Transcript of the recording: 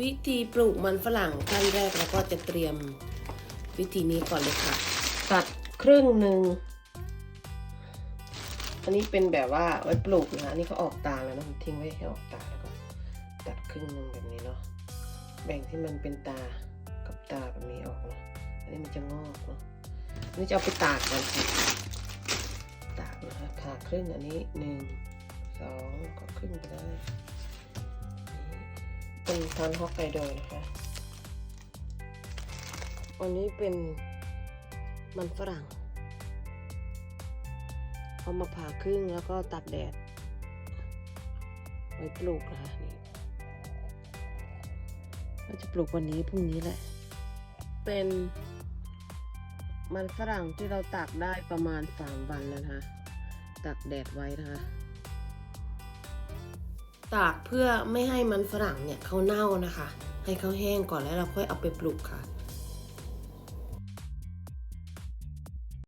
วิธีปลูกมันฝรั่งขั้นแรกเราก็จะเตรียมวิธีนี้ก่อนเลยค่ะ ตัดครึ่งหนึ่งอันนี้เป็นแบบว่าไว้ปลูกนะคะอันนี้เขาออกตาแล้วนะทิ้งไว้ให้ออกตาแล้วก็ตัดครึ่งหนึ่งแบบนี้เนาะแบ่งที่มันเป็นตากับตาแบบนี้ออกเนาะอันนี้มันจะงอกเนาะอันนี้จะเอาไปตากก่อนค่ะตากนะคะผ่าครึ่งอันนี้หนึ่งสองก็ครึ่งไปได้ เป็นทันฮอกไกโดนะคะอันนี้เป็นมันฝรั่ง เอามาผ่าครึ่งแล้วก็ตัดแดด ไว้ปลูกนะคะนี่เราจะปลูกวันนี้พรุ่งนี้แหละ เป็นมันฝรั่งที่เราตากได้ประมาณสามวันแล้วนะคะตากแดดไว้นะคะ ตากเพื่อไม่ให้มันฝรั่งเนี่ยเขาเน่านะคะ ให้เขาแห้งก่อนแล้วเราค่อยเอาไปปลูกค่ะ